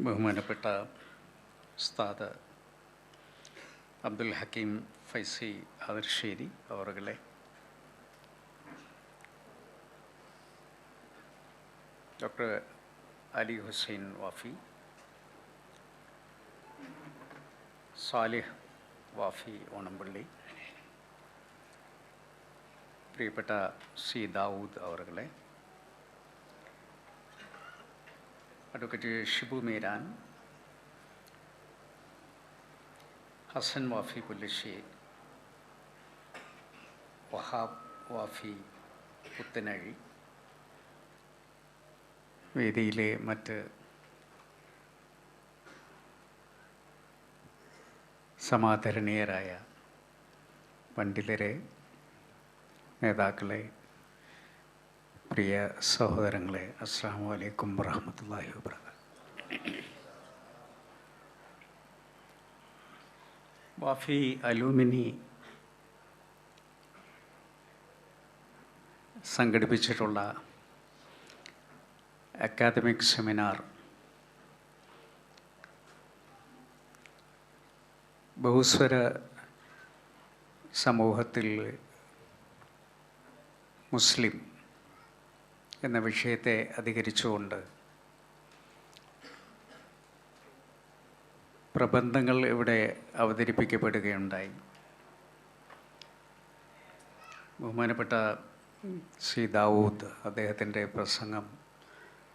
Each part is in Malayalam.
ബഹുമാനപ്പെട്ട ഉസ്താദ് അബ്ദുൽ ഹക്കീം ഫൈസി അതിർശ്ശേരി അവറുകളെ ഡോക്ടർ അലി ഹുസൈൻ വാഫി സാലിഹ് വാഫി ഓണംപള്ളി പ്രിയപ്പെട്ട സി ദാവൂദ് അവറുകളെ അഡ്വക്കേറ്റ് ഷിബു മീരാൻ ഹസൻ വാഫി പുല്ലശ്ശേരി വഹാബ് വാഫി പുത്തനഴി വേദിയിലെ മറ്റ് സമാദരണീയരായ പണ്ഡിതരെ നേതാക്കളെ പ്രിയ സഹോദരങ്ങളെ അസ്സാം വലൈക്കും വറഹമത്തല്ലാഹി വാബർക്കാത്തു വാഫി അലൂമിനി സംഘടിപ്പിച്ചിട്ടുള്ള അക്കാദമിക് സെമിനാർ ബഹുസ്വര സമൂഹത്തിൽ മുസ്ലിം എന്ന വിഷയത്തെ അധികരിച്ചുകൊണ്ട് പ്രബന്ധങ്ങൾ ഇവിടെ അവതരിപ്പിക്കപ്പെടുകയുണ്ടായി. ബഹുമാനപ്പെട്ട സി ദാവൂദ് അദ്ദേഹത്തിന്റെ പ്രസംഗം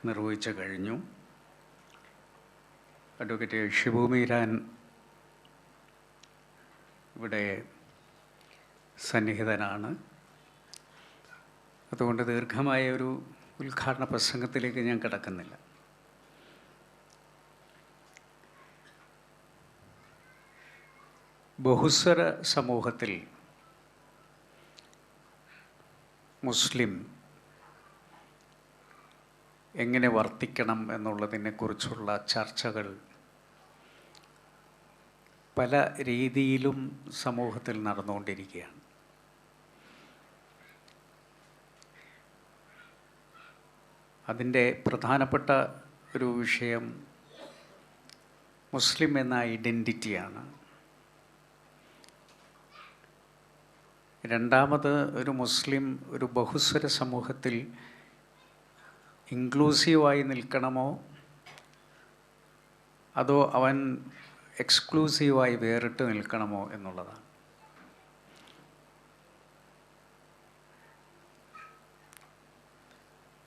നിർവഹിച്ചു കഴിഞ്ഞു. അഡ്വക്കേറ്റ് ഷിബു മീരാൻ ഇവിടെ സന്നിഹിതനാണ്. അതുകൊണ്ട് ദീർഘമായ ഒരു ഉദ്ഘാടന പ്രസംഗത്തിലേക്ക് ഞാൻ കിടക്കുന്നില്ല. ബഹുസ്വര സമൂഹത്തിൽ മുസ്ലിം എങ്ങനെ വർത്തിക്കണം എന്നുള്ളതിനെക്കുറിച്ചുള്ള ചർച്ചകൾ പല രീതിയിലും സമൂഹത്തിൽ നടന്നുകൊണ്ടിരിക്കുകയാണ്. അതിന്റെ പ്രധാനപ്പെട്ട ഒരു വിഷയം മുസ്ലിം എന്ന ഐഡന്റിറ്റിയാണ്. രണ്ടാമത് ഒരു മുസ്ലിം ഒരു ബഹുസ്വര സമൂഹത്തിൽ ഇൻക്ലൂസീവായി നിൽക്കണമോ? അതോ അവൻ എക്സ്ക്ലൂസീവായി വേറിട്ട് നിൽക്കണമോ എന്നുള്ളതാണ്.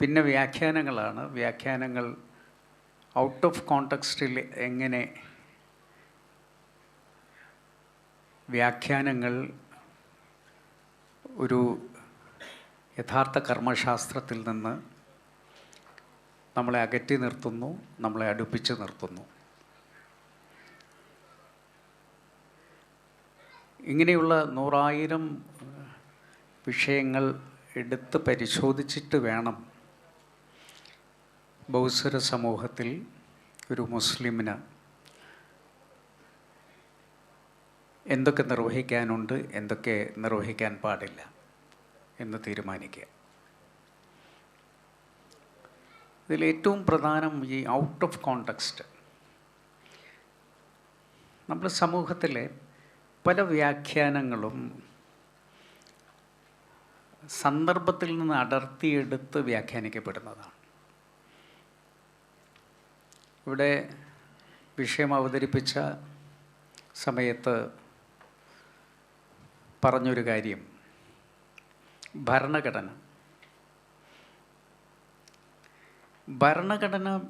പിന്നെ വ്യാഖ്യാനങ്ങളാണ്. വ്യാഖ്യാനങ്ങൾ ഔട്ട് ഓഫ് കോണ്ടക്സ്റ്റിൽ എങ്ങനെ വ്യാഖ്യാനങ്ങൾ ഒരു യഥാർത്ഥ കർമ്മശാസ്ത്രത്തിൽ നിന്ന് നമ്മളെ അകറ്റി നിർത്തുന്നു നമ്മളെ അടുപ്പിച്ച് നിർത്തുന്നു. ഇങ്ങനെയുള്ള നൂറായിരം വിഷയങ്ങൾ എടുത്ത് പരിശോധിച്ചിട്ട് വേണം ബൗസര സമൂഹത്തിൽ ഒരു മുസ്ലിമിന് എന്തൊക്കെ നിർവഹിക്കാനുണ്ട് എന്തൊക്കെ നിർവഹിക്കാൻ പാടില്ല എന്ന് തീരുമാനിക്കുക. ഇതിലേറ്റവും പ്രധാനം ഈ ഔട്ട് ഓഫ് കോണ്ടക്സ്റ്റ് നമ്മൾ സമൂഹത്തിലെ പല വ്യാഖ്യാനങ്ങളും സന്ദർഭത്തിൽ നിന്ന് അടർത്തിയെടുത്ത് വ്യാഖ്യാനിക്കപ്പെടുന്നതാണ്. ഇവിടെ വിഷയം അവതരിപ്പിച്ച സമയത്ത് പറഞ്ഞൊരു കാര്യം. ഭരണഘടന. ഭരണഘടന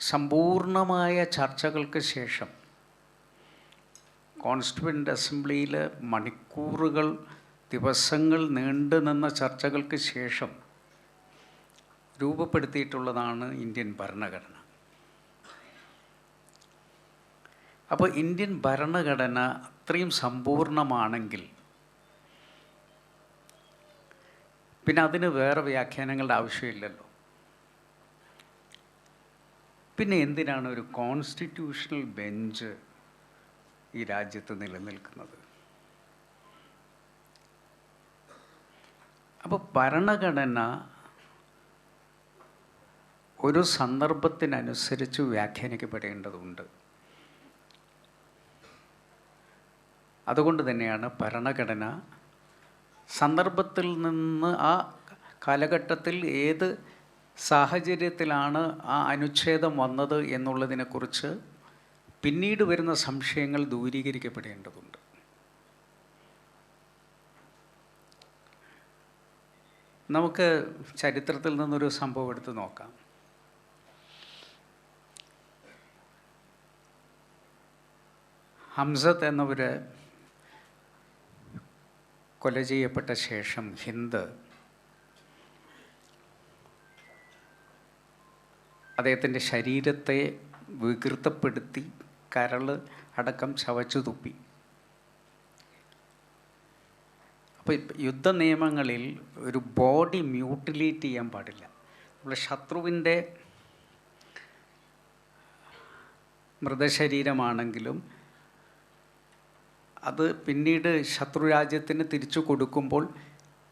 സമ്പൂർണമായ ചർച്ചകൾക്ക് ശേഷം കോൺസ്റ്റിറ്റ്യൂവന്റ് അസംബ്ലിയിൽ മണിക്കൂറുകൾ ദിവസങ്ങൾ നീണ്ടു നിന്ന ചർച്ചകൾക്ക് ശേഷം രൂപപ്പെടുത്തിയിട്ടുള്ളതാണ് ഇന്ത്യൻ ഭരണഘടന. അപ്പോൾ ഇന്ത്യൻ ഭരണഘടന അത്രയും സമ്പൂർണമാണെങ്കിൽ പിന്നെ അതിന് വേറെ വ്യാഖ്യാനങ്ങളുടെ ആവശ്യമില്ലല്ലോ. പിന്നെ എന്തിനാണ് ഒരു കോൺസ്റ്റിറ്റ്യൂഷണൽ ബെഞ്ച് ഈ രാജ്യത്ത് നിലനിൽക്കുന്നത്? അപ്പോൾ ഭരണഘടന ഒരു സന്ദർഭത്തിനനുസരിച്ച് വ്യാഖ്യാനിക്കപ്പെടേണ്ടതുണ്ട്. അതുകൊണ്ട് തന്നെയാണ് ഭരണഘടന സന്ദർഭത്തിൽ നിന്ന് ആ കാലഘട്ടത്തിൽ ഏത് സാഹചര്യത്തിലാണ് ആ അനുച്ഛേദം വന്നത് എന്നുള്ളതിനെക്കുറിച്ച് പിന്നീട് വരുന്ന സംശയങ്ങൾ ദൂരീകരിക്കപ്പെടേണ്ടതുണ്ട്. നമുക്ക് ചരിത്രത്തിൽ നിന്നൊരു സംഭവം എടുത്ത് നോക്കാം. ഹംസത്ത് എന്നവർ കൊല ചെയ്യപ്പെട്ട ശേഷം ഹിന്ദ് അദ്ദേഹത്തിന്റെ ശരീരത്തെ വികൃതപ്പെടുത്തി കരൾ അടക്കം ചവച്ചു തുപ്പി. അപ്പോൾ യുദ്ധ നിയമങ്ങളിൽ ഒരു ബോഡി മ്യൂട്ടിലേറ്റ് ചെയ്യാൻ പാടില്ല. നമ്മൾ ശത്രുവിന്റെ മൃതശരീരമാണെങ്കിലും അത് പിന്നീട് ശത്രുരാജ്യത്തിന് തിരിച്ചു കൊടുക്കുമ്പോൾ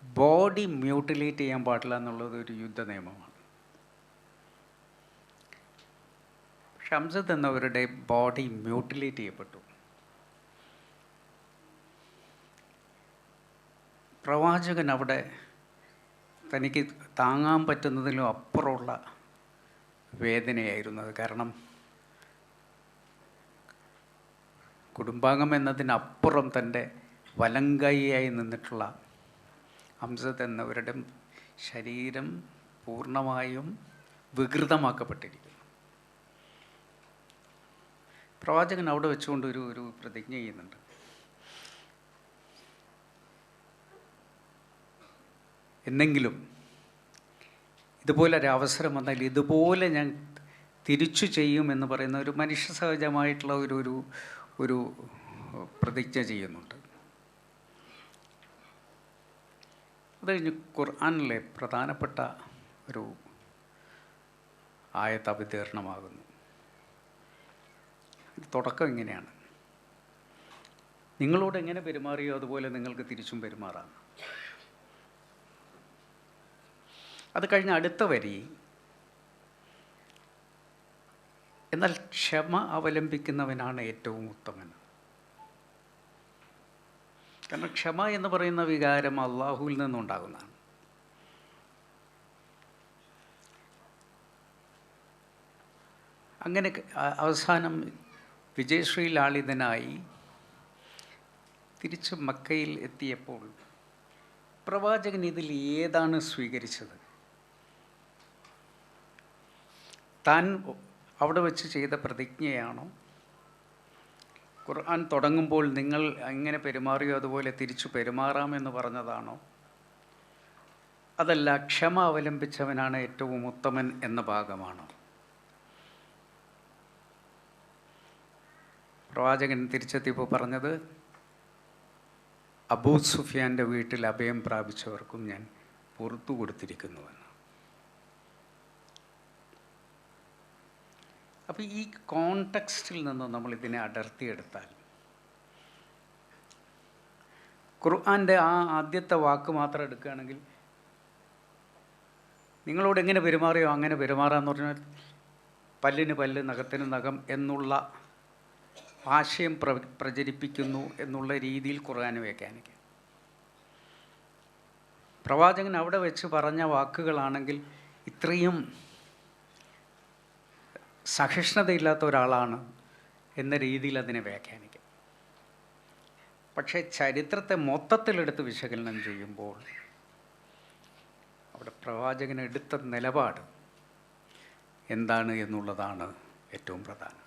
ബോഡി മ്യൂട്ടിലേറ്റ് ചെയ്യാൻ പാടില്ല എന്നുള്ളത് ഒരു യുദ്ധ നിയമമാണ്. ഷംസദ് എന്നവരുടെ ബോഡി മ്യൂട്ടിലേറ്റ് ചെയ്യപ്പെട്ടു. പ്രവാചകൻ അവിടെ തനിക്ക് താങ്ങാൻ പറ്റുന്നതിലും അപ്പുറമുള്ള വേദനയായിരുന്നു അത്. കാരണം കുടുംബാംഗം എന്നതിനപ്പുറം തന്റെ വലങ്കൈയായി നിന്നിട്ടുള്ള ഹംസത്ത് എന്നവരുടെ ശരീരം പൂർണമായും വികൃതമാക്കപ്പെട്ടിരിക്കുന്നു. പ്രവാചകൻ അവിടെ വെച്ചുകൊണ്ട് ഒരു ഒരു പ്രതിജ്ഞ ചെയ്യുന്നുണ്ട്. എന്നെങ്കിലും ഇതുപോലെ ഒരു അവസരം വന്നാൽ ഇതുപോലെ ഞാൻ തിരിച്ചു ചെയ്യും എന്ന് പറയുന്ന ഒരു മനുഷ്യ സഹജമായിട്ടുള്ള ഒരു ഒരു ഒരു പ്രതിജ്ഞ ചെയ്യുന്നുണ്ട്. അത് കഴിഞ്ഞ് ഖുർആാനിലെ പ്രധാനപ്പെട്ട ഒരു ആയത്ത് അവതീർണമാകുന്നു തുടക്കം ഇങ്ങനെയാണ്. നിങ്ങളോട് എങ്ങനെ പെരുമാറിയോ അതുപോലെ നിങ്ങൾക്ക് തിരിച്ചും പെരുമാറാം. അത് കഴിഞ്ഞ അടുത്ത വരി എന്നാൽ ക്ഷമ അവലംബിക്കുന്നവനാണ് ഏറ്റവും ഉത്തമൻ. കാരണം ക്ഷമ എന്ന് പറയുന്ന വികാരം അള്ളാഹുവിൽ നിന്നുണ്ടാകുന്നതാണ്. അങ്ങനെ അവസാനം വിജയശ്രീ ലാളിതനായി തിരിച്ച് മക്കയിൽ എത്തിയപ്പോൾ പ്രവാചകൻ ഇതിൽ ഏതാണ് സ്വീകരിച്ചത്? താൻ അവിടെ വെച്ച് ചെയ്ത പ്രതിജ്ഞയാണോ. ഖുർആൻ തുടങ്ങുമ്പോൾ നിങ്ങൾ എങ്ങനെ പെരുമാറിയോ അതുപോലെ തിരിച്ചു പെരുമാറാമെന്ന് പറഞ്ഞതാണോ. അതല്ല ക്ഷമ അവലംബിച്ചവനാണ് ഏറ്റവും ഉത്തമൻ എന്ന ഭാഗമാണോ. പ്രവാചകൻ തിരിച്ചെത്തിയപ്പോൾ പറഞ്ഞത് അബൂ സുഫിയാന്റെ വീട്ടിൽ അഭയം പ്രാപിച്ചവർക്കും ഞാൻ പുറത്തു കൊടുത്തിരിക്കുന്നുവെന്ന്. അപ്പോൾ ഈ കോണ്ടെക്സ്റ്റിൽ നിന്ന് നമ്മൾ ഇതിനെ അടർത്തിയെടുത്താൽ ഖുർആന്റെ ആ ആദ്യത്തെ വാക്ക് മാത്രം എടുക്കുകയാണെങ്കിൽ നിങ്ങളോട് എങ്ങനെ പെരുമാറിയോ അങ്ങനെ പെരുമാറാന്ന് പറഞ്ഞാൽ പല്ലിന് പല്ല് നഖത്തിന് നഖം എന്നുള്ള ആശയം പ്ര പ്രചരിപ്പിക്കുന്നു എന്നുള്ള രീതിയിൽ ഖുർആൻ വ്യാഖ്യാനിക്കുക പ്രവാചകൻ അവിടെ വെച്ച് പറഞ്ഞ വാക്കുകളാണെങ്കിൽ ഇത്രയും സഹിഷ്ണുതയില്ലാത്ത ഒരാളാണ് എന്ന രീതിയിൽ അതിനെ വ്യാഖ്യാനിക്കാം. പക്ഷേ ചരിത്രത്തെ മൊത്തത്തിലെടുത്ത് വിശകലനം ചെയ്യുമ്പോൾ അവിടെ പ്രവാചകൻ എടുത്ത നിലപാട് എന്താണ് എന്നുള്ളതാണ് ഏറ്റവും പ്രധാനം.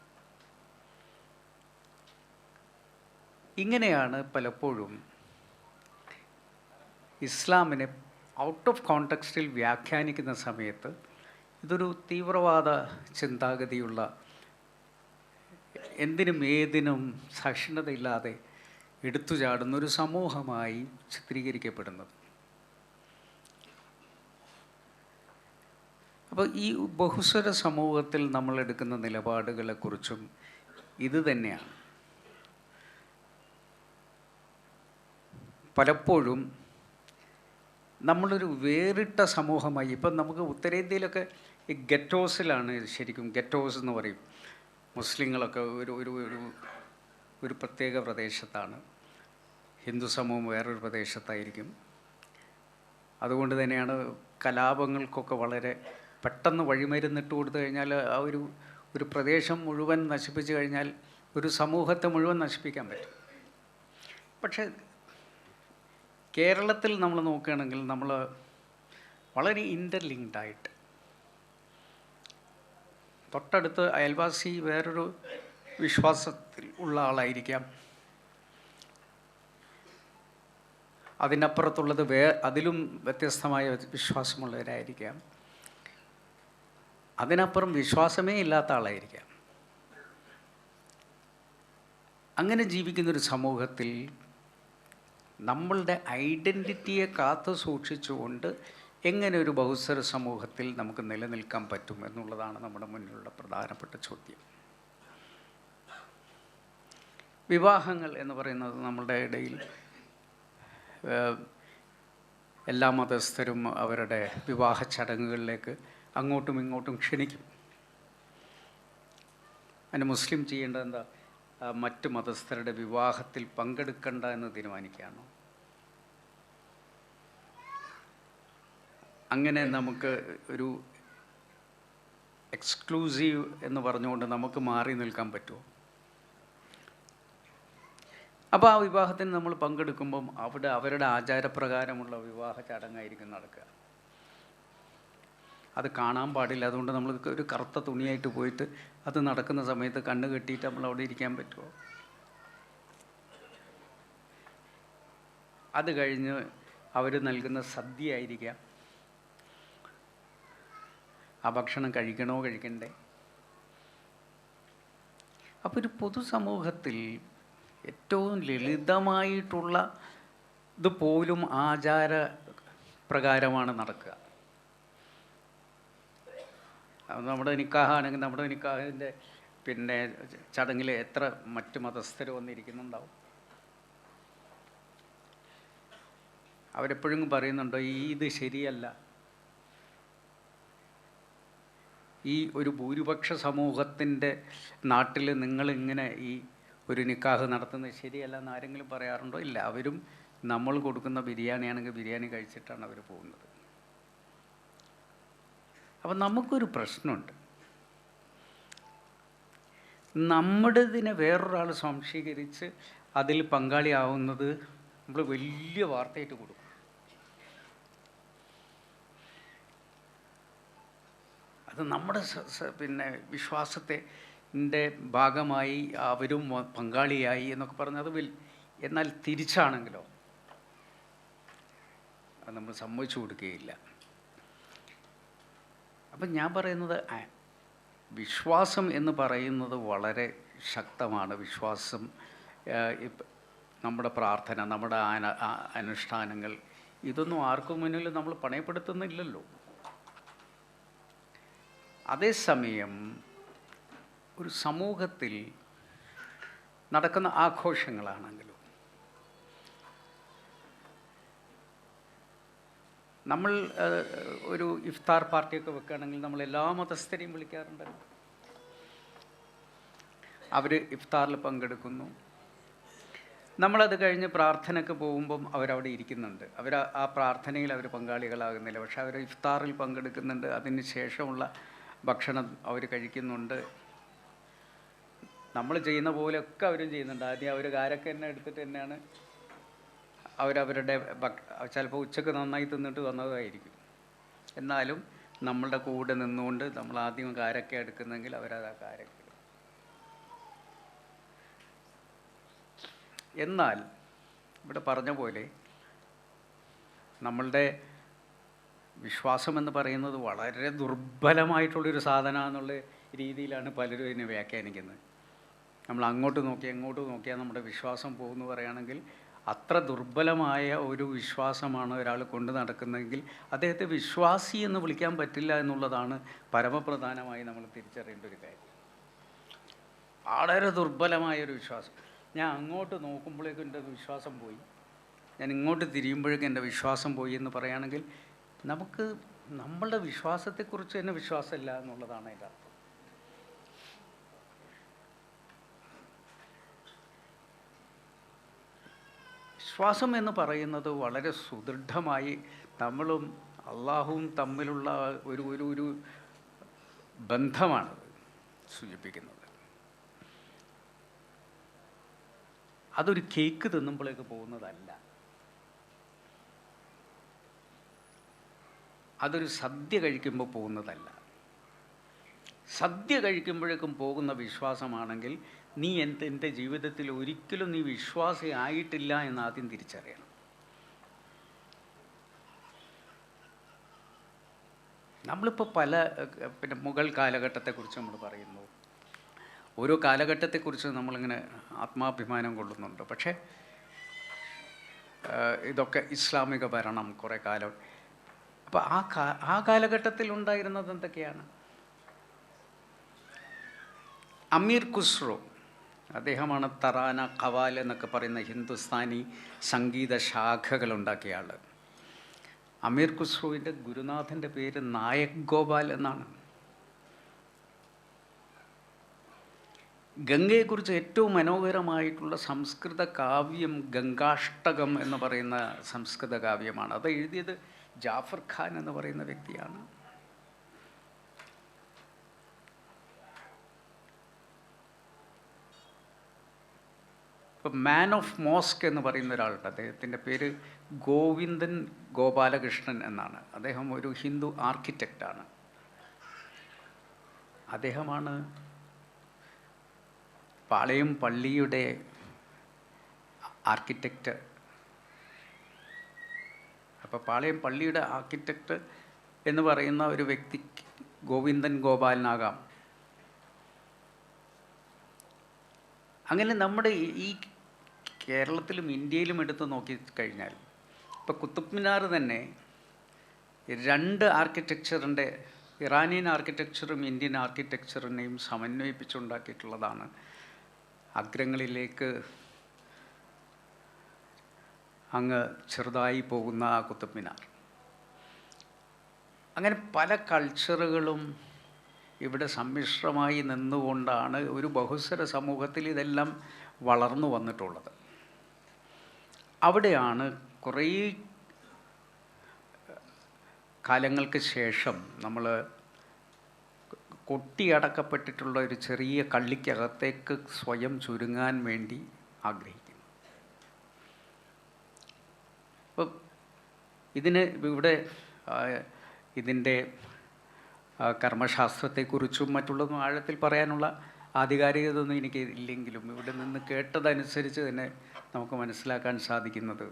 ഇങ്ങനെയാണ് പലപ്പോഴും ഇസ്ലാമിനെ ഔട്ട് ഓഫ് കോണ്ടെക്സ്റ്റിൽ വ്യാഖ്യാനിക്കുന്ന സമയത്ത് ഇതൊരു തീവ്രവാദ ചിന്താഗതിയുള്ള എന്തിനും ഏതിനും സഹിഷ്ണുതയില്ലാതെ എടുത്തു ചാടുന്ന ഒരു സമൂഹമായി ചിത്രീകരിക്കപ്പെടുന്നത്. അപ്പോൾ ഈ ബഹുസ്വര സമൂഹത്തിൽ നമ്മൾ എടുക്കുന്ന നിലപാടുകളെക്കുറിച്ചും ഇത് തന്നെയാണ്. പലപ്പോഴും നമ്മളൊരു വേറിട്ട സമൂഹമായി. ഇപ്പം നമുക്ക് ഉത്തരേന്ത്യയിലൊക്കെ ഈ ഗെറ്റോസിലാണ് ശരിക്കും ഗെറ്റോസ് എന്ന് പറയും. മുസ്ലിങ്ങളൊക്കെ ഒരു ഒരു ഒരു ഒരു പ്രത്യേക പ്രദേശത്താണ്. ഹിന്ദു സമൂഹം വേറൊരു പ്രദേശത്തായിരിക്കും. അതുകൊണ്ട് തന്നെയാണ് കലാപങ്ങൾക്കൊക്കെ വളരെ പെട്ടെന്ന് വഴിമരുന്നിട്ട് കൊടുത്തു കഴിഞ്ഞാൽ ആ ഒരു ഒരു പ്രദേശം മുഴുവൻ നശിപ്പിച്ചു കഴിഞ്ഞാൽ ഒരു സമൂഹത്തെ മുഴുവൻ നശിപ്പിക്കാൻ പറ്റും. പക്ഷേ കേരളത്തിൽ നമ്മൾ നോക്കുകയാണെങ്കിൽ നമ്മൾ വളരെ ഇന്റർലിങ്ക്ഡ് ആയിട്ട്. തൊട്ടടുത്ത് അയൽവാസി വേറൊരു വിശ്വാസത്തിൽ ഉള്ള ആളായിരിക്കാം. അതിനപ്പുറത്തുള്ളത് വേ അതിലും വ്യത്യസ്തമായ വിശ്വാസമുള്ളവരായിരിക്കാം. അതിനപ്പുറം വിശ്വാസമേ ഇല്ലാത്ത ആളായിരിക്കാം. അങ്ങനെ ജീവിക്കുന്നൊരു സമൂഹത്തിൽ നമ്മളുടെ ഐഡന്റിറ്റിയെ കാത്തു സൂക്ഷിച്ചുകൊണ്ട് എങ്ങനെ ഒരു ബഹുസ്വര സമൂഹത്തിൽ നമുക്ക് നിലനിൽക്കാൻ പറ്റും എന്നുള്ളതാണ് നമ്മുടെ മുന്നിലുള്ള പ്രധാനപ്പെട്ട ചോദ്യം. വിവാഹങ്ങൾ എന്ന് പറയുന്നത് നമ്മളുടെ ഇടയിൽ എല്ലാ മതസ്ഥരും അവരുടെ വിവാഹ ചടങ്ങുകളിലേക്ക് അങ്ങോട്ടും ഇങ്ങോട്ടും ക്ഷണിക്കും. അതിന് മുസ്ലിം ചെയ്യേണ്ടത് എന്താ? മറ്റ് മതസ്ഥരുടെ വിവാഹത്തിൽ പങ്കെടുക്കണ്ട എന്ന് തീരുമാനിക്കുകയാണോ? അങ്ങനെ നമുക്ക് ഒരു എക്സ്ക്ലൂസീവ് എന്ന് പറഞ്ഞുകൊണ്ട് നമുക്ക് മാറി നിൽക്കാൻ പറ്റുമോ? അപ്പോൾ ആ വിവാഹത്തിന് നമ്മൾ പങ്കെടുക്കുമ്പം അവിടെ അവരുടെ ആചാരപ്രകാരമുള്ള വിവാഹ ചടങ്ങായിരിക്കും നടക്കുക. അത് കാണാൻ പാടില്ല. അതുകൊണ്ട് നമ്മൾ ഒരു കറുത്ത തുണിയായിട്ട് പോയിട്ട് അത് നടക്കുന്ന സമയത്ത് കണ്ണ് കെട്ടിയിട്ട് നമ്മൾ അവിടെ ഇരിക്കാൻ പറ്റുമോ? അത് കഴിഞ്ഞ് അവർ നൽകുന്ന സദ്യ ആയിരിക്കാം ആ ഭക്ഷണം കഴിക്കണോ കഴിക്കണ്ടേ? അപ്പോൾ ഒരു പൊതുസമൂഹത്തിൽ ഏറ്റവും ലളിതമായിട്ടുള്ള ഇത് പോലും ആചാര പ്രകാരമാണ് നടക്കുക. നമ്മുടെ നിക്കാഹാണെങ്കിൽ നമ്മുടെ നിക്കാഹിന്റെ പിന്നെ ചടങ്ങിൽ എത്ര മറ്റു മതസ്ഥർ വന്നിരിക്കുന്നുണ്ടാവും. അവരെപ്പോഴും പറയുന്നുണ്ടോ ഈ ഇത് ശരിയല്ല. ഈ ഒരു ഭൂരിപക്ഷ സമൂഹത്തിന്റെ നാട്ടിൽ നിങ്ങളിങ്ങനെ ഈ ഒരു നിക്കാഹ് നടത്തുന്നത് ശരിയല്ല എന്ന് ആരെങ്കിലും പറയാറുണ്ടോ? ഇല്ല. അവരും നമ്മൾ കൊടുക്കുന്ന ബിരിയാണിയാണെങ്കിൽ ബിരിയാണി കഴിച്ചിട്ടാണ് അവർ പോകുന്നത്. അപ്പം നമുക്കൊരു പ്രശ്നമുണ്ട്. നമ്മുടേതിനെ വേറൊരാൾ സംശീകരിച്ച് അതിൽ പങ്കാളിയാവുന്നത് നമ്മൾ വലിയ വാർത്തയായിട്ട് കൊടുക്കും. അത് നമ്മുടെ പിന്നെ വിശ്വാസത്തെ ഭാഗമായി അവരും പങ്കാളിയായി എന്നൊക്കെ പറഞ്ഞ് അത് എന്നാൽ തിരിച്ചാണെങ്കിലോ? അത് നമ്മൾ സമ്മതിച്ചു കൊടുക്കുകയില്ല. അപ്പം ഞാൻ പറയുന്നത് വിശ്വാസം എന്ന് പറയുന്നത് വളരെ ശക്തമാണ്. വിശ്വാസം നമ്മുടെ പ്രാർത്ഥന നമ്മുടെ ആന അനുഷ്ഠാനങ്ങൾ ഇതൊന്നും ആർക്കും മുന്നിൽ നമ്മൾ പണയപ്പെടുത്തുന്നില്ലല്ലോ. അതേസമയം ഒരു സമൂഹത്തിൽ നടക്കുന്ന ആഘോഷങ്ങളാണെങ്കിലും നമ്മൾ ഒരു ഇഫ്താർ പാർട്ടിയൊക്കെ വെക്കുകയാണെങ്കിൽ നമ്മൾ എല്ലാ മതസ്ഥരെയും വിളിക്കാറുണ്ടല്ലോ അവർ ഇഫ്താറിൽ പങ്കെടുക്കുന്നു. നമ്മളത് കഴിഞ്ഞ് പ്രാർത്ഥനയ്ക്ക് പോകുമ്പം അവരവിടെ ഇരിക്കുന്നുണ്ട്. അവർ ആ പ്രാർത്ഥനയിൽ അവർ പങ്കാളികളാകുന്നില്ല. പക്ഷെ അവർ ഇഫ്താറിൽ പങ്കെടുക്കുന്നുണ്ട്. അതിന് ശേഷമുള്ള ഭക്ഷണം അവർ കഴിക്കുന്നുണ്ട്. നമ്മൾ ചെയ്യുന്ന പോലെയൊക്കെ അവരും ചെയ്യുന്നുണ്ട്. ആദ്യം അവർ കാരൊക്കെ തന്നെ എടുത്തിട്ട് തന്നെയാണ് അവരവരുടെ ചിലപ്പോൾ ഉച്ചയ്ക്ക് നന്നായി തിന്നിട്ട് വന്നതായിരിക്കും. എന്നാലും നമ്മളുടെ കൂടെ നിന്നുകൊണ്ട് നമ്മൾ ആദ്യം കാരൊക്കെ എടുക്കുന്നെങ്കിൽ അവരത് ആ കാരൊക്കെ എന്നാൽ ഇവിടെ പറഞ്ഞ പോലെ നമ്മളുടെ വിശ്വാസം എന്ന് പറയുന്നത് വളരെ ദുർബലമായിട്ടുള്ളൊരു സാധനം എന്നുള്ള രീതിയിലാണ് പലരും ഇതിനെ വ്യാഖ്യാനിക്കുന്നത്. നമ്മൾ അങ്ങോട്ട് നോക്കി എങ്ങോട്ട് നോക്കിയാൽ നമ്മുടെ വിശ്വാസം പോകുമെന്ന് പറയുകയാണെങ്കിൽ അത്ര ദുർബലമായ ഒരു വിശ്വാസമാണ് ഒരാൾ കൊണ്ടു നടക്കുന്നതെങ്കിൽ അദ്ദേഹത്തെ വിശ്വാസി എന്ന് വിളിക്കാൻ പറ്റില്ല എന്നുള്ളതാണ് പരമപ്രധാനമായി നമ്മൾ തിരിച്ചറിയേണ്ട ഒരു കാര്യം. വളരെ ദുർബലമായ ഒരു വിശ്വാസം. ഞാൻ അങ്ങോട്ട് നോക്കുമ്പോഴേക്കും എന്റെ വിശ്വാസം പോയി. ഞാൻ ഇങ്ങോട്ട് തിരിയുമ്പോഴേക്കും എന്റെ വിശ്വാസം പോയി എന്ന് പറയുകയാണെങ്കിൽ നമുക്ക് നമ്മളുടെ വിശ്വാസത്തെക്കുറിച്ച് തന്നെ വിശ്വാസമില്ല എന്നുള്ളതാണ് അതിന്റെ വിശ്വാസം എന്ന് പറയുന്നത് വളരെ സുദൃഢമായി നമ്മളും അള്ളാഹുവും തമ്മിലുള്ള ഒരു ഒരു ഒരു ബന്ധമാണ് സൂചിപ്പിക്കുന്നത്. അതൊരു കേക്ക് തിന്നുമ്പോഴേക്ക് പോകുന്നതല്ല. അതൊരു സദ്യ കഴിക്കുമ്പോൾ പോകുന്നതല്ല. സദ്യ കഴിക്കുമ്പോഴേക്കും പോകുന്ന വിശ്വാസമാണെങ്കിൽ നീ എന്റെ എന്റെ ജീവിതത്തിൽ ഒരിക്കലും നീ വിശ്വാസി ആയിട്ടില്ല എന്ന് ആദ്യം തിരിച്ചറിയണം. നമ്മളിപ്പോൾ പല പിന്നെ മുഗൾ കാലഘട്ടത്തെക്കുറിച്ച് നമ്മൾ പറയുന്നു. ഓരോ കാലഘട്ടത്തെക്കുറിച്ച് നമ്മളിങ്ങനെ ആത്മാഭിമാനം കൊള്ളുന്നുണ്ട്. പക്ഷേ ഇതൊക്കെ ഇസ്ലാമിക ഭരണം കുറേ കാലം. അപ്പോൾ ആ കാ ആ കാലഘട്ടത്തിൽ ഉണ്ടായിരുന്നത് എന്തൊക്കെയാണ്? അമീർ ഖുസ്രോ അദ്ദേഹമാണ് തറാന ഖവാൽ എന്നൊക്കെ പറയുന്ന ഹിന്ദുസ്ഥാനി സംഗീത ശാഖകൾ ഉണ്ടാക്കിയ ആൾ അമീർ ഖുസ്രുവിന്റെ ഗുരുനാഥന്റെ പേര് നായക് ഗോപാൽ എന്നാണ്. ഗംഗയെക്കുറിച്ച് ഏറ്റവും മനോഹരമായിട്ടുള്ള സംസ്കൃത കാവ്യം ഗംഗാഷ്ടകം എന്ന് പറയുന്ന സംസ്കൃത കാവ്യമാണ്. അത് എഴുതിയത് ജാഫർ ഖാൻ എന്ന് പറയുന്ന വ്യക്തിയാണ്. ഇപ്പം മാൻ ഓഫ് മോസ്ക് എന്ന് പറയുന്ന ഒരാളുണ്ട്. അദ്ദേഹത്തിന്റെ പേര് ഗോവിന്ദൻ ഗോപാലകൃഷ്ണൻ എന്നാണ്. അദ്ദേഹം ഒരു ഹിന്ദു ആർക്കിടെക്റ്റാണ് അദ്ദേഹമാണ് പാളയം പള്ളിയുടെ ആർക്കിടെക്റ്റ് അപ്പോൾ പാളയം പള്ളിയുടെ ആർക്കിടെക്റ്റ് എന്ന് പറയുന്ന ഒരു വ്യക്തി ഗോവിന്ദൻ ഗോപാലനാകാം. അങ്ങനെ നമ്മുടെ ഈ- കേരളത്തിലും ഇന്ത്യയിലും എടുത്ത് നോക്കിക്കഴിഞ്ഞാൽ ഇപ്പോൾ കുത്തുബ് മിനാർ തന്നെ രണ്ട് ആർക്കിടെക്ചറിന്റെ ഇറാനിയൻ ആർക്കിടെക്ചറും ഇന്ത്യൻ ആർക്കിടെക്ചറിനെയും സമന്വയിപ്പിച്ചുണ്ടാക്കിയിട്ടുള്ളതാണ് അഗ്രങ്ങളിലേക്ക് അങ്ങ് ചെറുതായി പോകുന്ന ആ കുത്തുബ് മിനാർ അങ്ങനെ പല കൾച്ചറുകളും ഇവിടെ സമ്മിശ്രമായി നിന്നുകൊണ്ടാണ് ഒരു ബഹുസ്വര സമൂഹത്തിൽ ഇതെല്ലാം വളർന്നു വന്നിട്ടുള്ളത്. അവിടെയാണ് കുറേ കാലങ്ങൾക്ക് ശേഷം നമ്മൾ കൊട്ടിയടക്കപ്പെട്ടിട്ടുള്ള ഒരു ചെറിയ കള്ളിക്കകത്തേക്ക് സ്വയം ചുരുങ്ങാൻ വേണ്ടി ആഗ്രഹിക്കുന്നു. അപ്പം ഇതിന് ഇവിടെ ഇതിന്റെ കർമ്മശാസ്ത്രത്തെക്കുറിച്ചും മറ്റുള്ളതും ആഴത്തിൽ പറയാനുള്ള ആധികാരികതൊന്നും എനിക്ക് ഇല്ലെങ്കിലും ഇവിടെ നിന്ന് കേട്ടതനുസരിച്ച് തന്നെ നമുക്ക് മനസ്സിലാക്കാൻ സാധിക്കുന്നത്.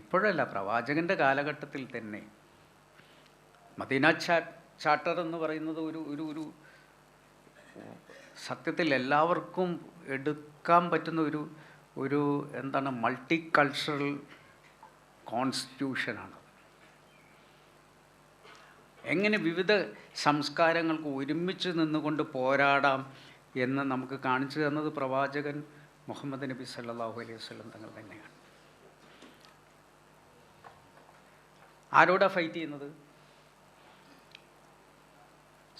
ഇപ്പോഴല്ല പ്രവാചകന്റെ കാലഘട്ടത്തിൽ തന്നെ. മദീന ചാ ചാർട്ടർ എന്ന് പറയുന്നത് ഒരു ഒരു ഒരു സത്യത്തിൽ എല്ലാവർക്കും എടുക്കാൻ പറ്റുന്ന ഒരു ഒരു എന്താണ് മൾട്ടി കൾച്ചറൽ കോൺസ്റ്റിറ്റ്യൂഷനാണ് എങ്ങനെ വിവിധ സംസ്കാരങ്ങൾക്ക് ഒരുമിച്ച് നിന്നുകൊണ്ട് പോരാടാം എന്ന് നമുക്ക് കാണിച്ചു തന്നത് പ്രവാചകൻ മുഹമ്മദ് നബി സല്ലാഹു അലൈഹി വസല്ലം തങ്ങൾ തന്നെയാണ്. ആരോടാ ഫൈറ്റ് ചെയ്യുന്നത്?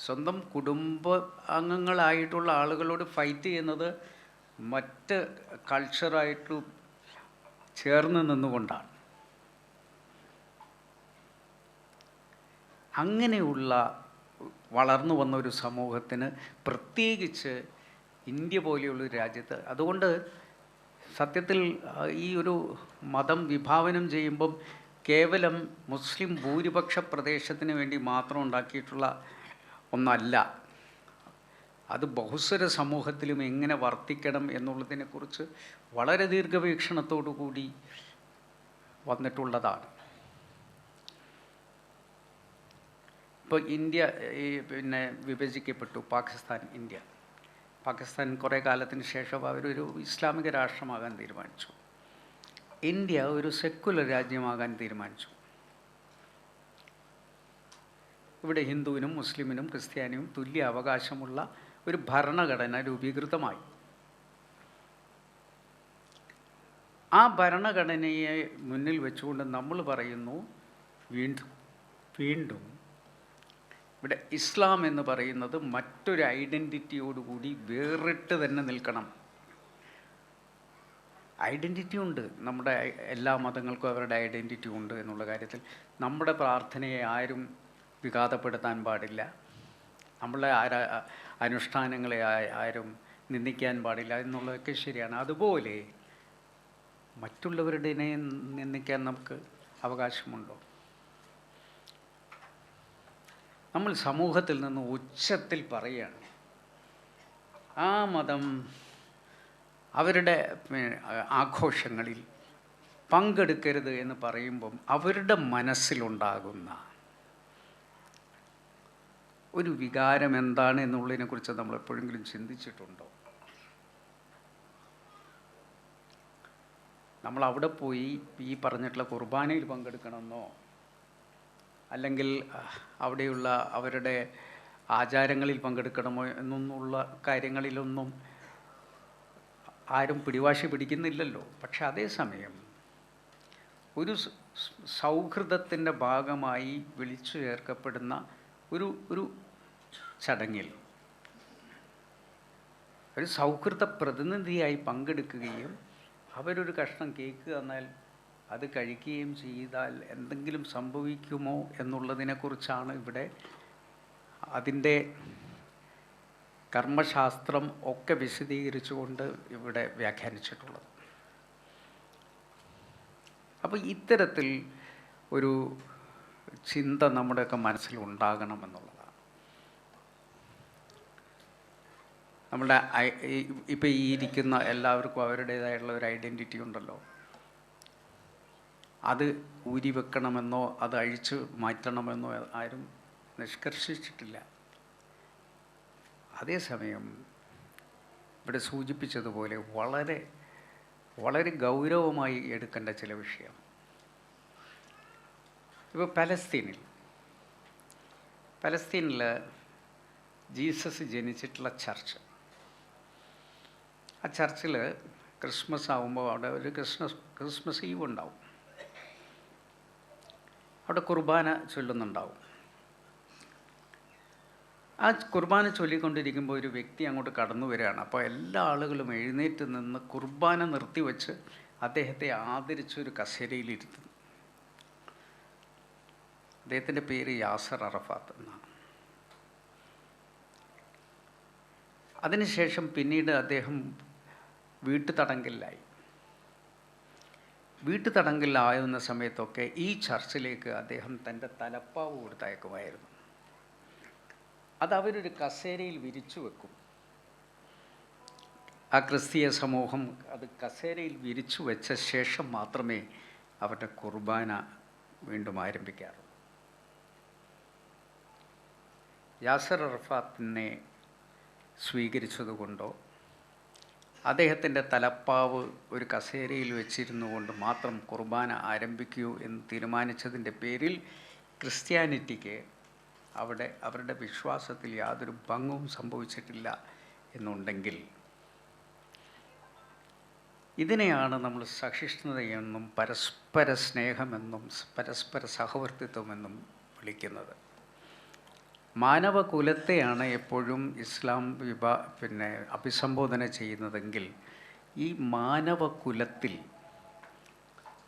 സ്വന്തം കുടുംബ അംഗങ്ങളായിട്ടുള്ള ആളുകളോട് ഫൈറ്റ് ചെയ്യുന്നത് മറ്റ് കൾച്ചറായിട്ട് ചേർന്ന് നിന്നുകൊണ്ടാണ്. അങ്ങനെയുള്ള വളർന്നു വന്ന ഒരു സമൂഹത്തിന് പ്രത്യേകിച്ച് ഇന്ത്യ പോലെയുള്ള ഒരു രാജ്യത്ത്. അതുകൊണ്ട് സത്യത്തിൽ ഈ ഒരു മതം വിഭാവനം ചെയ്യുമ്പം കേവലം മുസ്ലിം ഭൂരിപക്ഷ പ്രദേശത്തിന് വേണ്ടി മാത്രം ഉണ്ടാക്കിയിട്ടുള്ള ഒന്നല്ല. അത് ബഹുസ്വര സമൂഹത്തിലും എങ്ങനെ വർത്തിക്കണം എന്നുള്ളതിനെക്കുറിച്ച് വളരെ ദീർഘവീക്ഷണത്തോടു കൂടി വന്നിട്ടുള്ളതാണ്. ഇപ്പോൾ ഇന്ത്യ പിന്നെ വിഭജിക്കപ്പെട്ടു പാകിസ്ഥാൻ ഇന്ത്യ. പാകിസ്ഥാൻ കുറേ കാലത്തിന് ശേഷം അവരൊരു ഇസ്ലാമിക രാഷ്ട്രമാകാൻ തീരുമാനിച്ചു. ഇന്ത്യ ഒരു സെക്കുലർ രാജ്യമാകാൻ തീരുമാനിച്ചു. ഇവിടെ ഹിന്ദുവിനും മുസ്ലിമിനും ക്രിസ്ത്യാനിയും തുല്യ അവകാശമുള്ള ഒരു ഭരണഘടന രൂപീകൃതമായി. ആ ഭരണഘടനയെ മുന്നിൽ വെച്ചുകൊണ്ട് നമ്മൾ പറയുന്നു വീണ്ടും വീണ്ടും ഇവിടെ ഇസ്ലാം എന്ന് പറയുന്നത് മറ്റൊരു ഐഡന്റിറ്റിയോടുകൂടി വേറിട്ട് തന്നെ നിൽക്കണം. ഐഡന്റിറ്റി ഉണ്ട്. നമ്മുടെ എല്ലാ മതങ്ങൾക്കും അവരുടെ ഐഡന്റിറ്റി ഉണ്ട് എന്നുള്ള കാര്യത്തിൽ നമ്മുടെ പ്രാർത്ഥനയെ ആരും വിഘാതപ്പെടുത്താൻ പാടില്ല. നമ്മളെ ആരാ അനുഷ്ഠാനങ്ങളെ ആരും നിന്ദിക്കാൻ പാടില്ല എന്നുള്ളതൊക്കെ ശരിയാണ്. അതുപോലെ മറ്റുള്ളവരുടെ നിന്ദിക്കാൻ നമുക്ക് അവകാശമുണ്ടോ? നമ്മൾ സമൂഹത്തിൽ നിന്ന് ഉച്ചത്തിൽ പറയുകയാണ്. ആ മതം അവരുടെ ആഘോഷങ്ങളിൽ പങ്കെടുക്കരുത് എന്ന് പറയുമ്പം അവരുടെ മനസ്സിലുണ്ടാകുന്ന ഒരു വികാരം എന്താണ് എന്നുള്ളതിനെക്കുറിച്ച് നമ്മൾ എപ്പോഴെങ്കിലും ചിന്തിച്ചിട്ടുണ്ടോ? നമ്മൾ അവിടെ പോയി ഈ പറഞ്ഞിട്ടുള്ള കുർബാനയിൽ പങ്കെടുക്കണമെന്നോ? അല്ലെങ്കിൽ അവിടെയുള്ള അവരുടെ ആചാരങ്ങളിൽ പങ്കെടുക്കണമോ എന്നൊന്നുള്ള കാര്യങ്ങളിലൊന്നും ആരും പിടിവാശി പിടിക്കുന്നില്ലല്ലോ. പക്ഷെ അതേസമയം ഒരു സൗഹൃദത്തിന്റെ ഭാഗമായി വിളിച്ചു ചേർക്കപ്പെടുന്ന ഒരു ഒരു ചടങ്ങിൽ ഒരു സൗഹൃദ പ്രതിനിധിയായി പങ്കെടുക്കുകയും അവരൊരു കഷ്ണം കേക്ക് തന്നാൽ അത് കഴിക്കുകയും ചെയ്താൽ എന്തെങ്കിലും സംഭവിക്കുമോ എന്നുള്ളതിനെക്കുറിച്ചാണ് ഇവിടെ അതിന്റെ കർമ്മശാസ്ത്രം ഒക്കെ വിശദീകരിച്ചുകൊണ്ട് ഇവിടെ വ്യാഖ്യാനിച്ചിട്ടുള്ളത്. അപ്പോൾ ഇത്തരത്തിൽ ഒരു ചിന്ത നമ്മുടെയൊക്കെ മനസ്സിൽ ഉണ്ടാകണമെന്നുള്ളതാണ് നമ്മുടെ ഇപ്പോൾ ഈ ഇരിക്കുന്ന എല്ലാവർക്കും അവരുടേതായുള്ള ഒരു ഐഡന്റിറ്റി ഉണ്ടല്ലോ. അത് ഊരി വെക്കണമെന്നോ അത് അഴിച്ചു മാറ്റണമെന്നോ ആരും നിഷ്കർഷിച്ചിട്ടില്ല. അതേസമയം ഇവിടെ സൂചിപ്പിച്ചതുപോലെ വളരെ വളരെ ഗൗരവമായി എടുക്കേണ്ട ചില വിഷയം. ഇപ്പോൾ പലസ്തീനിൽ പലസ്തീനിൽ ജീസസ് ജനിച്ചിട്ടുള്ള ചർച്ച്. ആ ചർച്ചിൽ ക്രിസ്മസ് ആകുമ്പോൾ അവിടെ ഒരു ക്രിസ്മസ് ക്രിസ്മസ് ഈവ് ഉണ്ടാവും. അവിടെ കുർബാന ചൊല്ലുന്നുണ്ടാവും. ആ കുർബാന ചൊല്ലിക്കൊണ്ടിരിക്കുമ്പോൾ ഒരു വ്യക്തി അങ്ങോട്ട് കടന്നു വരികയാണ്. അപ്പോൾ എല്ലാ ആളുകളും എഴുന്നേറ്റ് നിന്ന് കുർബാന നിർത്തിവെച്ച് അദ്ദേഹത്തെ ആദരിച്ചൊരു കസേരയിലിരുത്തുന്നു. അദ്ദേഹത്തിന്റെ പേര് യാസർ അറഫാത്ത് എന്നാണ്. അതിനുശേഷം പിന്നീട് അദ്ദേഹം വീട്ടുതടങ്കലിലായി ആയുന്ന സമയത്തൊക്കെ ഈ ചർച്ചിലേക്ക് അദ്ദേഹം തന്റെ തലപ്പാവ് കൊടുത്തയക്കുമായിരുന്നു. അത് കസേരയിൽ വിരിച്ചു വെക്കും. ആ ക്രിസ്തീയ സമൂഹം അത് കസേരയിൽ വിരിച്ചു വെച്ച ശേഷം മാത്രമേ അവരുടെ കുർബാന വീണ്ടും ആരംഭിക്കാറുള്ളൂ. യാസർ അറഫാത്തിനെ സ്വീകരിച്ചതുകൊണ്ടോ അദ്ദേഹത്തിന്റെ തലപ്പാവ് ഒരു കസേരയിൽ വെച്ചിരുന്നു കൊണ്ട് മാത്രം കുർബാന ആരംഭിക്കൂ എന്ന് തീരുമാനിച്ചതിന്റെ പേരിൽ ക്രിസ്ത്യാനിറ്റിക്ക് അവിടെ അവരുടെ വിശ്വാസത്തിൽ യാതൊരു ഭംഗവും സംഭവിച്ചിട്ടില്ല എന്നുണ്ടെങ്കിൽ ഇതിനെയാണ് നമ്മൾ സഹിഷ്ണുതയെന്നും പരസ്പര സ്നേഹമെന്നും പരസ്പര സഹവർത്തിത്വമെന്നും വിളിക്കുന്നത്. മാനവകുലത്തെയാണ് എപ്പോഴും ഇസ്ലാം വിഭാ പിന്നെ അഭിസംബോധന ചെയ്യുന്നതെങ്കിൽ ഈ മാനവകുലത്തിൽ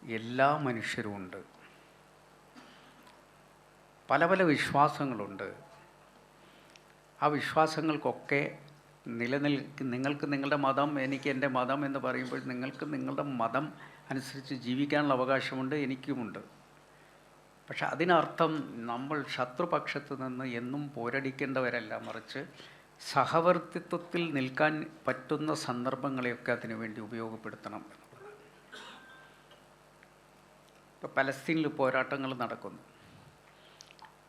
എല്ലാ മനുഷ്യരും ഉണ്ട്. പല പല വിശ്വാസങ്ങളുണ്ട്. ആ വിശ്വാസങ്ങൾക്കൊക്കെ നിലനിൽക്ക് നിങ്ങൾക്ക് നിങ്ങളുടെ മതം എനിക്ക് എന്റെ മതം എന്ന് പറയുമ്പോൾ നിങ്ങൾക്ക് നിങ്ങളുടെ മതം അനുസരിച്ച് ജീവിക്കാനുള്ള അവകാശമുണ്ട് എനിക്കുമുണ്ട്. പക്ഷെ അതിനർത്ഥം നമ്മൾ ശത്രുപക്ഷത്ത് നിന്ന് എന്നും പോരടിക്കേണ്ടവരല്ല മറിച്ച് സഹവർത്തിത്വത്തിൽ നിൽക്കാൻ പറ്റുന്ന സന്ദർഭങ്ങളെയൊക്കെ അതിനു വേണ്ടി ഉപയോഗപ്പെടുത്തണം ഇപ്പോൾ പലസ്തീനിൽ പോരാട്ടങ്ങൾ നടക്കുന്നു.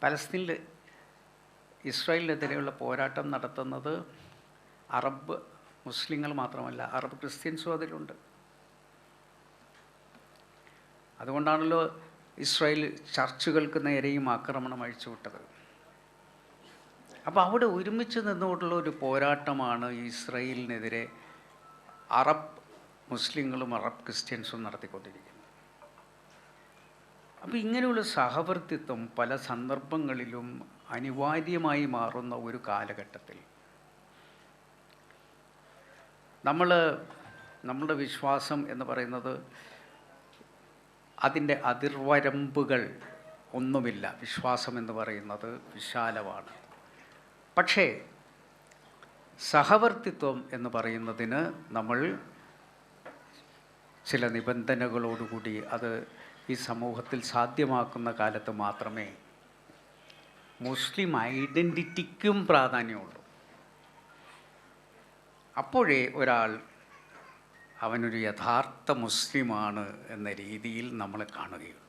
പലസ്തീനിൽ ഇസ്രായേലിനെതിരെയുള്ള പോരാട്ടം നടത്തുന്നത് അറബ് മുസ്ലിങ്ങൾ മാത്രമല്ല അറബ് ക്രിസ്ത്യൻസും അതിലുണ്ട്. അതുകൊണ്ടാണല്ലോ ഇസ്രായേൽ ചർച്ചുകൾക്ക് നേരെയും ആക്രമണം അഴിച്ചുവിട്ടത് അപ്പോൾ അവിടെ ഒരുമിച്ച് നിന്നുകൊണ്ടുള്ള ഒരു പോരാട്ടമാണ് ഇസ്രായേലിനെതിരെ അറബ് മുസ്ലിങ്ങളും അറബ് ക്രിസ്ത്യൻസും നടത്തിക്കൊണ്ടിരിക്കുന്നത്. അപ്പോൾ ഇങ്ങനെയുള്ള സഹവർത്തിത്വം പല സന്ദർഭങ്ങളിലും അനിവാര്യമായി മാറുന്ന ഒരു കാലഘട്ടത്തിൽ നമ്മൾ നമ്മുടെ വിശ്വാസം എന്ന് പറയുന്നത് അതിന്റെ അതിർവരമ്പുകൾ ഒന്നുമില്ല. വിശ്വാസം എന്ന് പറയുന്നത് വിശാലമാണ്. പക്ഷേ സഹവർത്തിത്വം എന്ന് പറയുന്നതിന് നമ്മൾ ചില നിബന്ധനകളോടുകൂടി അത് ഈ സമൂഹത്തിൽ സാധ്യമാക്കുന്ന കാലത്ത് മാത്രമേ മുസ്ലിം ഐഡന്റിറ്റിക്കും പ്രാധാന്യമുള്ളൂ. അപ്പോഴേ ഒരാൾ അവനൊരു യഥാർത്ഥ മുസ്ലിമാണ് എന്ന രീതിയിൽ നമ്മൾ കാണുകയുള്ളൂ.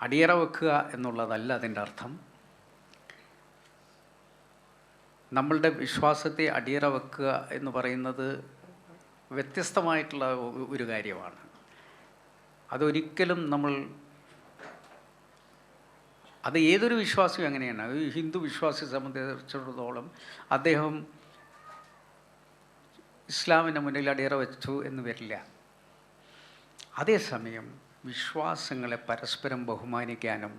അടിയറ വെക്കുക എന്നുള്ളതല്ല അതിന്റെ അർത്ഥം. നമ്മളുടെ വിശ്വാസത്തെ അടിയറ വെക്കുക എന്ന് പറയുന്നത് വ്യത്യസ്തമായിട്ടുള്ള ഒരു കാര്യമാണ്. അതൊരിക്കലും നമ്മൾ അത് ഏതൊരു വിശ്വാസിയും അങ്ങനെയാണ്. ഹിന്ദു വിശ്വാസിയെ സംബന്ധിച്ചിടത്തോളം അദ്ദേഹം ഇസ്ലാമിന്റെ മുന്നിൽ അടിയറ വെച്ചു എന്ന് വരില്ല. അതേസമയം വിശ്വാസങ്ങളെ പരസ്പരം ബഹുമാനിക്കാനും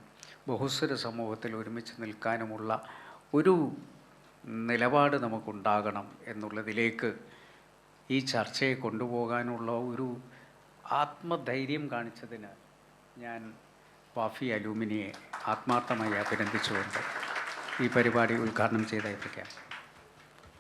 ബഹുസ്വര സമൂഹത്തിൽ ഒരുമിച്ച് നിൽക്കാനുമുള്ള ഒരു നിലപാട് നമുക്കുണ്ടാകണം എന്നുള്ളതിലേക്ക് ഈ ചർച്ചയെ കൊണ്ടുപോകാനുള്ള ഒരു ആത്മധൈര്യം കാണിച്ചതിന് ഞാൻ വാഫി അലൂമിനിയെ ആത്മാർത്ഥമായി അഭിനന്ദിച്ചുകൊണ്ട് ഈ പരിപാടി ഉദ്ഘാടനം ചെയ്തേപ്പിക്കാം